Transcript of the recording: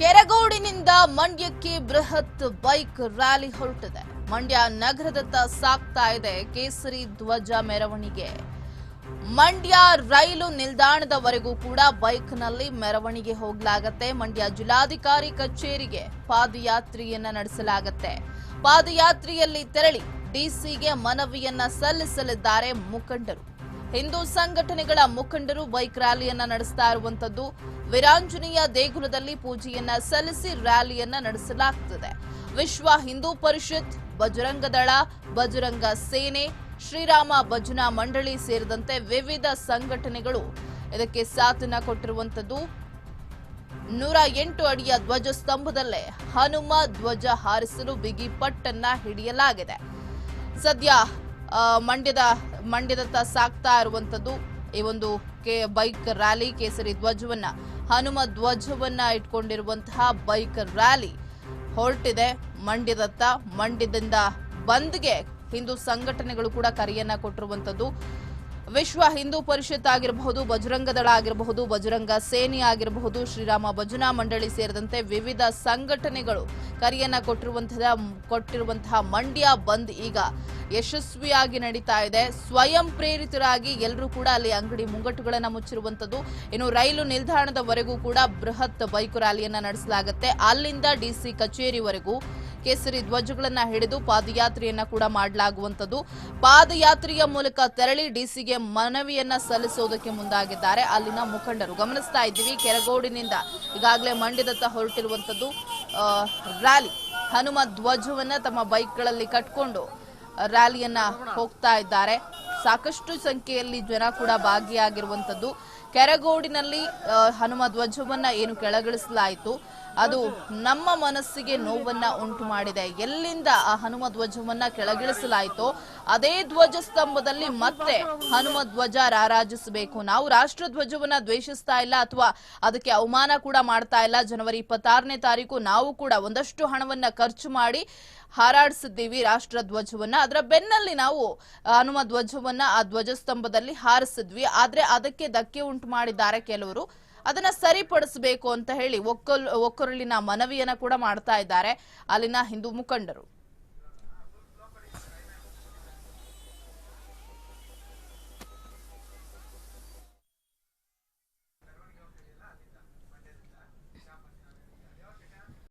ಕೆರಗೋಡಿನಿಂದ ಮಂಡ್ಯಕ್ಕೆ ಬೃಹತ್ bike rally ಹೊರಟಿದೆ. ಮಂಡ್ಯ ನಗರದತ್ತ ಸಾಗ್ತಾ ಇದೆ ಕೇಸರಿ ಧ್ವಜ ಮೆರವಣಿಗೆ. ಮಂಡ್ಯ ರೈಲು ನಿಲ್ದಾಣದವರೆಗೂ ಕೂಡ ಬೈಕ್ನಲ್ಲಿ ಮೆರವಣಿಗೆ ಹೋಗಲಾಗತ್ತೆ. ಮಂಡ್ಯ ಜಿಲ್ಲಾಧಿಕಾರಿ ಕಚೇರಿಗೆ ಪಾದಯಾತ್ರೆಯನ್ನ ನಡೆಸಲಾಗತ್ತೆ. ಪಾದಯಾತ್ರೆಯಲ್ಲಿ ತೆರಳಿ ಡಿಸಿಗೆ ಮನವಿಯನ್ನ ಸಲ್ಲಿಸಲಿದ್ದಾರೆ ಮುಖಂಡರು. ಹಿಂದೂ ಸಂಘಟನೆಗಳ ಮುಖಂಡರು ಬೈಕ್ ರ್ಯಾಲಿಯನ್ನ ನಡೆಸ್ತಾ ಇರುವಂತದ್ದು. ವೀರಾಂಜನೇಯ ದೇಗುಲದಲ್ಲಿ ಪೂಜೆಯನ್ನ ಸಲ್ಲಿಸಿ ರ್ಯಾಲಿಯನ್ನ ನಡೆಸಲಾಗುತ್ತದೆ ವಿಶ್ವ ಹಿಂದೂ ಪರಿಷತ್, ಬಜರಂಗ ದಳ, ಬಜರಂಗ ಸೇನೆ, ಶ್ರೀರಾಮ ಭಜನಾ ಮಂಡಳಿ ಸೇರಿದಂತೆ ವಿವಿಧ ಸಂಘಟನೆಗಳು ಇದಕ್ಕೆ ಸಾಥನ್ನ ಕೊಟ್ಟಿರುವಂತದ್ದು. ನೂರ ಎಂಟು ಅಡಿಯ ಧ್ವಜ ಸ್ತಂಭದಲ್ಲೇ ಹನುಮ ಧ್ವಜ ಹಾರಿಸಲು ಬಿಗಿ ಪಟ್ಟನ್ನ ಹಿಡಿಯಲಾಗಿದೆ. ಸದ್ಯ ಮಂಡ್ಯದ ಮಂಡ್ಯದತ್ತ ಸಾಗ್ತಾ ಇರುವಂತದ್ದು ಈ ಒಂದು ಕೆ ಬೈಕ್ ರ್ಯಾಲಿ, ಕೇಸರಿ ಧ್ವಜವನ್ನ, ಹನುಮ ಧ್ವಜವನ್ನ ಇಟ್ಕೊಂಡಿರುವಂತಹ ಬೈಕ್ ರ್ಯಾಲಿ ಹೊರಟಿದೆ ಮಂಡ್ಯದತ್ತ. ಮಂಡ್ಯದಿಂದ ಬಂದ್ಗೆ ಹಿಂದೂ ಸಂಘಟನೆಗಳು ಕೂಡ ಕರೆಯನ್ನ ಕೊಟ್ಟಿರುವಂತದ್ದು. ವಿಶ್ವ ಹಿಂದೂ ಪರಿಷತ್ ಆಗಿರಬಹುದು, ಬಜರಂಗ ದಳ ಆಗಿರಬಹುದು, ಬಜರಂಗ ಸೇನೆ ಆಗಿರಬಹುದು, ಶ್ರೀರಾಮ ಭಜನಾ ಮಂಡಳಿ ಸೇರಿದಂತೆ ವಿವಿಧ ಸಂಘಟನೆಗಳು ಕರೆಯನ್ನ ಕೊಟ್ಟಿರುವಂತಹ ಕೊಟ್ಟಿರುವಂತಹ ಮಂಡ್ಯ ಬಂದ್ ಈಗ ಯಶಸ್ವಿಯಾಗಿ ನಡೀತಾ ಇದೆ. ಸ್ವಯಂ ಪ್ರೇರಿತರಾಗಿ ಎಲ್ಲರೂ ಕೂಡ ಅಲ್ಲಿ ಅಂಗಡಿ ಮುಂಗಟ್ಟುಗಳನ್ನು ಮುಚ್ಚಿರುವಂತದ್ದು ಇನ್ನು ರೈಲು ನಿಲ್ದಾಣದವರೆಗೂ ಕೂಡ ಬೃಹತ್ ಬೈಕ್ ರ್ಯಾಲಿಯನ್ನು ನಡೆಸಲಾಗುತ್ತೆ. ಅಲ್ಲಿಂದ ಡಿಸಿ ಕಚೇರಿವರೆಗೂ ಕೇಸರಿ ಧ್ವಜಗಳನ್ನು ಹಿಡಿದು ಪಾದಯಾತ್ರೆಯನ್ನ ಕೂಡ ಮಾಡಲಾಗುವಂತದ್ದು ಪಾದಯಾತ್ರೆಯ ಮೂಲಕ ತೆರಳಿ ಡಿಸಿಗೆ ಮನವಿಯನ್ನ ಸಲ್ಲಿಸುವುದಕ್ಕೆ ಮುಂದಾಗಿದ್ದಾರೆ. ಅಲ್ಲಿನ ಮುಖಂಡರು ಗಮನಿಸ್ತಾ ಇದ್ದೀವಿ. ಕೆರಗೋಡಿನಿಂದ ಈಗಾಗಲೇ ಮಂಡ್ಯದತ್ತ ಹೊರಟಿರುವಂತದ್ದು ಆ, ರ್ಯಾಲಿ. ಹನುಮ ಧ್ವಜವನ್ನ ತಮ್ಮ ಬೈಕ್ಗಳಲ್ಲಿ ಕಟ್ಕೊಂಡು ರ್ಯಾಲಿಯನ್ನ ಹೋಗ್ತಾ ಇದ್ದಾರೆ. ಸಾಕಷ್ಟು ಸಂಖ್ಯೆಯಲ್ಲಿ ಜನ ಕೂಡ ಭಾಗಿಯಾಗಿರುವಂತದ್ದು ಕೆರಗೋಡಿನಲ್ಲಿ ಹನುಮ ಧ್ವಜವನ್ನ ಏನು ಕೆಳಗಿಳಿಸಲಾಯಿತು, ಅದು ನಮ್ಮ ಮನಸ್ಸಿಗೆ ನೋವನ್ನ ಉಂಟು ಮಾಡಿದೆ. ಎಲ್ಲಿಂದ ಆ ಹನುಮ ಧ್ವಜವನ್ನ ಕೆಳಗಿಳಿಸಲಾಯಿತು, ಅದೇ ಧ್ವಜ ಸ್ತಂಭದಲ್ಲಿ ಮತ್ತೆ ಹನುಮ ಧ್ವಜ ರಾರಾಜಿಸಬೇಕು. ನಾವು ರಾಷ್ಟ್ರ ಧ್ವಜವನ್ನ ದ್ವೇಷಿಸ್ತಾ ಇಲ್ಲ ಅಥವಾ ಅದಕ್ಕೆ ಅವಮಾನ ಕೂಡ ಮಾಡ್ತಾ ಇಲ್ಲ. ಜನವರಿ ಇಪ್ಪತ್ತಾರನೇ ತಾರೀಕು ನಾವು ಕೂಡ ಒಂದಷ್ಟು ಹಣವನ್ನ ಖರ್ಚು ಮಾಡಿ ಹಾರಾಡಿಸಿದ್ದೀವಿ ರಾಷ್ಟ್ರ ಧ್ವಜವನ್ನ. ಅದರ ಬೆನ್ನಲ್ಲಿ ನಾವು ಹನುಮ ಧ್ವಜವನ್ನ ಆ ಧ್ವಜಸ್ತಂಭದಲ್ಲಿ ಹಾರಿಸಿದ್ವಿ. ಆದ್ರೆ ಅದಕ್ಕೆ ಧಕ್ಕೆ ಉಂಟು ಮಾಡಿದ್ದಾರೆ ಕೆಲವರು. ಅದನ್ನ ಸರಿಪಡಿಸಬೇಕು ಅಂತ ಹೇಳಿ ಒಕ್ಕಲ್ ಒಕ್ಕೊರಲಿನ ಮನವಿಯನ್ನ ಕೂಡ ಮಾಡ್ತಾ ಇದ್ದಾರೆ ಅಲ್ಲಿನ ಹಿಂದೂ ಮುಖಂಡರು.